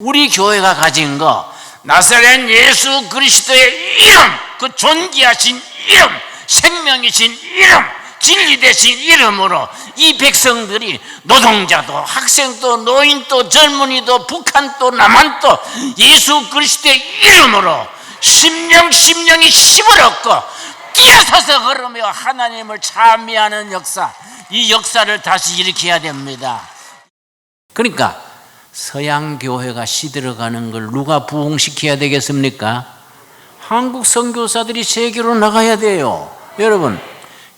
우리 교회가 가진 거 나사렛 예수 그리스도의 이름 그 존귀하신 이름 생명이신 이름 진리 되신 이름으로 이 백성들이 노동자도 학생도 노인도 젊은이도 북한도 남한도 예수 그리스도의 이름으로 심령 심령이 힘을 얻고 뛰어서서 걸으며 하나님을 찬미하는 역사 이 역사를 다시 일으켜야 됩니다. 그러니까 서양 교회가 시들어가는 걸 누가 부흥시켜야 되겠습니까? 한국 선교사들이 세계로 나가야 돼요. 여러분,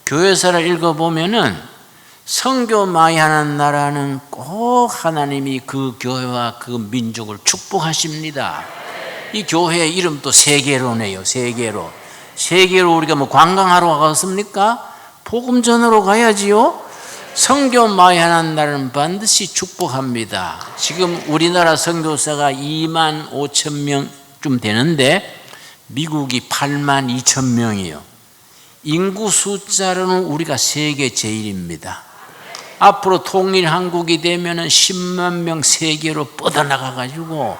교회사를 읽어보면은 선교 많이 하는 나라는 꼭 하나님이 그 교회와 그 민족을 축복하십니다. 이 교회의 이름도 세계로네요. 세계로. 세계로 우리가 뭐 관광하러 가겠습니까? 복음 전하러 가야지요. 성교 많이 하는 날은 반드시 축복합니다. 지금 우리나라 선교사가 2만 5천 명쯤 되는데 미국이 8만 2천 명이요. 인구 숫자로는 우리가 세계 제일입니다. 앞으로 통일 한국이 되면은 10만 명 세계로 뻗어나가 가지고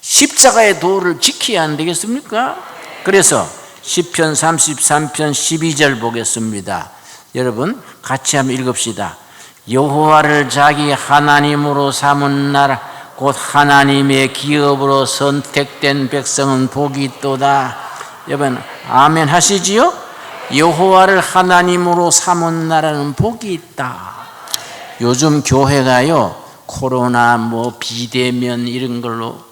십자가의 도를 지켜야 안 되겠습니까? 그래서 시편 33편 12절 보겠습니다. 여러분 같이 한번 읽읍시다. 여호와를 자기 하나님으로 삼은 나라 곧 하나님의 기업으로 선택된 백성은 복이 있도다. 여러분 아멘 하시지요? 여호와를 하나님으로 삼은 나라는 복이 있다. 요즘 교회가요 코로나 뭐 비대면 이런 걸로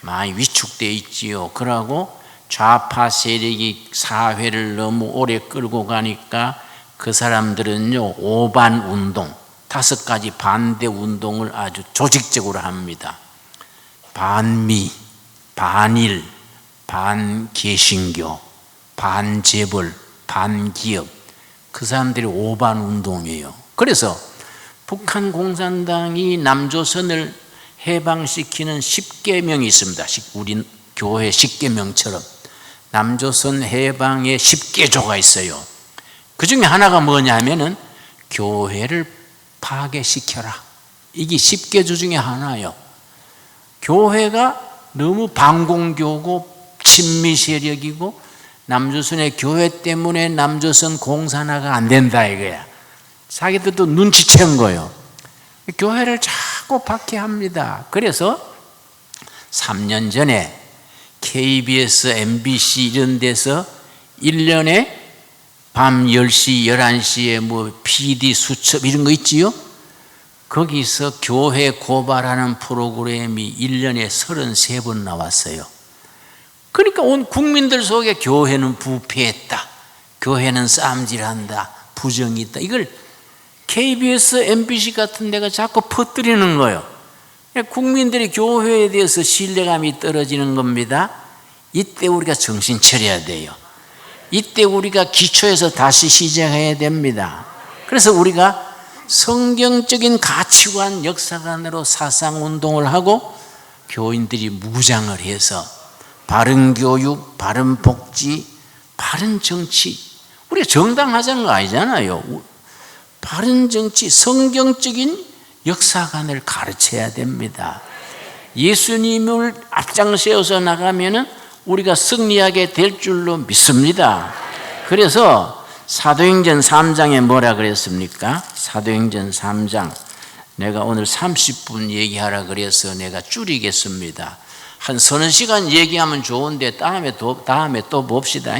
많이 위축돼 있지요. 그러고 좌파 세력이 사회를 너무 오래 끌고 가니까 그 사람들은요 오반 운동 다섯 가지 반대 운동을 아주 조직적으로 합니다. 반미, 반일, 반개신교, 반재벌, 반기업 그 사람들이 오반 운동이에요. 그래서 북한 공산당이 남조선을 해방시키는 10계명이 있습니다. 우리 교회 10계명처럼 남조선 해방의 10계조가 있어요. 그 중에 하나가 뭐냐 하면은 교회를 파괴시켜라. 이게 10계조 중에 하나예요. 교회가 너무 반공교고 친미 세력이고 남조선의 교회 때문에 남조선 공산화가 안 된다 이거야. 자기들도 눈치챈 거예요. 교회를 자꾸 박해합니다. 그래서 3년 전에 KBS, MBC 이런 데서 1년에 밤 10시, 11시에 뭐 PD 수첩 이런 거 있지요? 거기서 교회 고발하는 프로그램이 1년에 33번 나왔어요. 그러니까 온 국민들 속에 교회는 부패했다. 교회는 쌈질한다. 부정이 있다. 이걸 KBS, MBC 같은 데가 자꾸 퍼뜨리는 거예요. 국민들이 교회에 대해서 신뢰감이 떨어지는 겁니다. 이때 우리가 정신 차려야 돼요. 이때 우리가 기초에서 다시 시작해야 됩니다. 그래서 우리가 성경적인 가치관 역사관으로 사상 운동을 하고 교인들이 무장을 해서 바른 교육, 바른 복지, 바른 정치. 우리가 정당 하자는 거 아니잖아요. 바른 정치, 성경적인 역사관을 가르쳐야 됩니다. 예수님을 앞장세워서 나가면은 우리가 승리하게 될 줄로 믿습니다. 그래서 사도행전 3장에 뭐라 그랬습니까? 사도행전 3장. 내가 오늘 30분 얘기하라 그래서 내가 줄이겠습니다. 한 서너 시간 얘기하면 좋은데 다음에 또, 다음에 또 봅시다.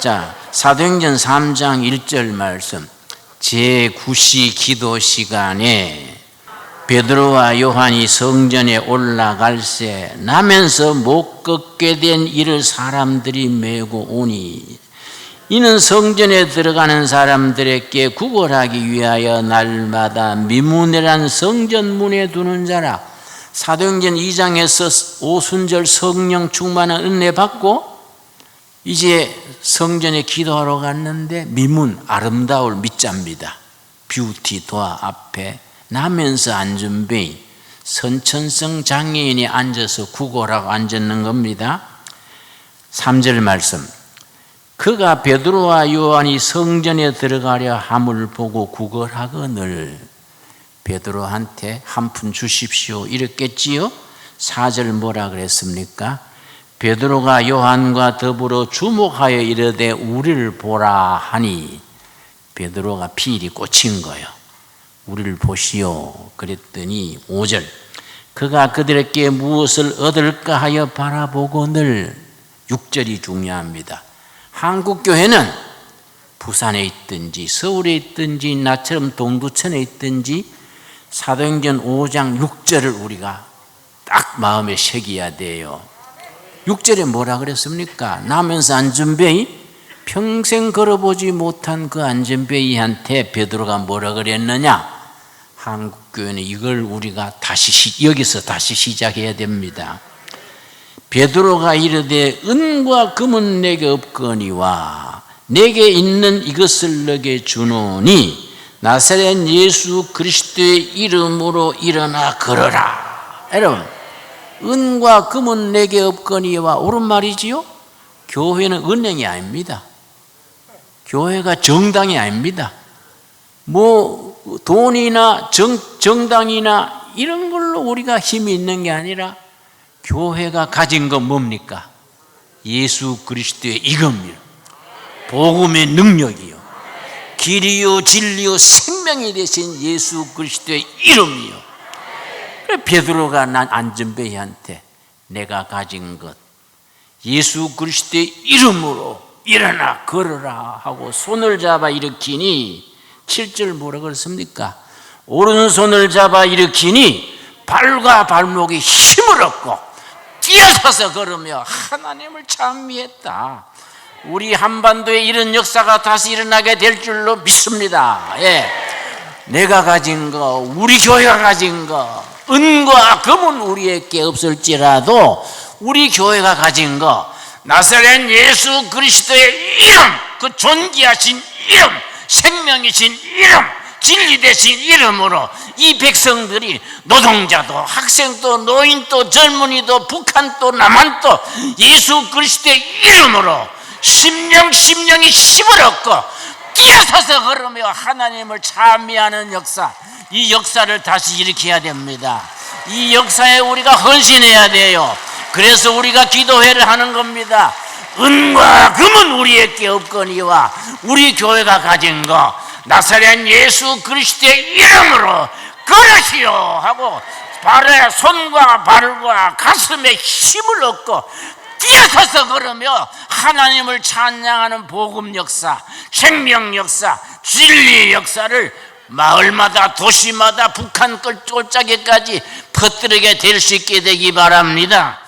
자, 사도행전 3장 1절 말씀. 제9시 기도 시간에 베드로와 요한이 성전에 올라갈새 나면서 못 걷게 된 이를 사람들이 메고 오니 이는 성전에 들어가는 사람들에게 구걸하기 위하여 날마다 미문이란 성전 문에 두는 자라 사도행전 2장에서 오순절 성령 충만한 은혜 받고 이제 성전에 기도하러 갔는데 미문 아름다울 밑자입니다. 뷰티 도화 앞에 나면서 앉은 베이 선천성 장애인이 앉아서 구걸하고 앉았는 겁니다. 3절 말씀 그가 베드로와 요한이 성전에 들어가려 함을 보고 구걸하거늘 베드로한테 한 푼 주십시오 이랬겠지요. 4절 뭐라 그랬습니까? 베드로가 요한과 더불어 주목하여 이르되 우리를 보라 하니 베드로가 피일이 꽂힌 거예요. 우리를 보시오. 그랬더니 5절 그가 그들에게 무엇을 얻을까 하여 바라보고늘 6절이 중요합니다. 한국 교회는 부산에 있든지 서울에 있든지 나처럼 동두천에 있든지 사도행전 5장 6절을 우리가 딱 마음에 새겨야 돼요. 6절에 뭐라 그랬습니까? 나면서 안전베이 평생 걸어보지 못한 그 안전베이한테 베드로가 뭐라 그랬느냐? 한국 교회는 이걸 우리가 다시 시- 여기서 다시 시작해야 됩니다. 베드로가 이르되 은과 금은 내게 없거니와 내게 있는 이것을 너게 주노니 나사렛 예수 그리스도의 이름으로 일어나 걸어라. 여러분, 은과 금은 내게 없거니와 옳은 말이지요? 교회는 은행이 아닙니다. 교회가 정당이 아닙니다. 뭐 돈이나 정, 정당이나 이런 걸로 우리가 힘이 있는 게 아니라 교회가 가진 건 뭡니까? 예수 그리스도의 이겁니다. 복음의 능력이요. 길이요 진리요 생명이 되신 예수 그리스도의 이름이요. 그래 베드로가 난 안전배이한테 내가 가진 것 예수 그리스도의 이름으로 일어나 걸어라 하고 손을 잡아 일으키니 7절 뭐라 그랬습니까? 오른손을 잡아 일으키니 발과 발목이 힘을 얻고 뛰어서서 걸으며 하나님을 찬미했다. 우리 한반도에 이런 역사가 다시 일어나게 될 줄로 믿습니다. 예. 내가 가진 거, 우리 교회가 가진 거, 은과 금은 우리에게 없을지라도 우리 교회가 가진 거, 나사렛 예수 그리스도의 이름, 그 존귀하신 이름, 생명이신 이름, 진리 되신 이름으로 이 백성들이 노동자도 학생도 노인도 젊은이도 북한도 남한도 예수 그리스도의 이름으로 심령 심령이 힘을 얻고 뛰어서서 걸으며 하나님을 찬미하는 역사 이 역사를 다시 일으켜야 됩니다. 이 역사에 우리가 헌신해야 돼요. 그래서 우리가 기도회를 하는 겁니다 은과 금은 우리에게 없거니와 우리 교회가 가진 거 나사렛 예수 그리스도의 이름으로 걸으시오 하고 발에 손과 발과 가슴에 힘을 얻고 뛰어서서 걸으며 하나님을 찬양하는 복음 역사, 생명 역사, 진리의 역사를 마을마다 도시마다 북한 꼴짝에까지 퍼뜨리게 될 수 있게 되기 바랍니다.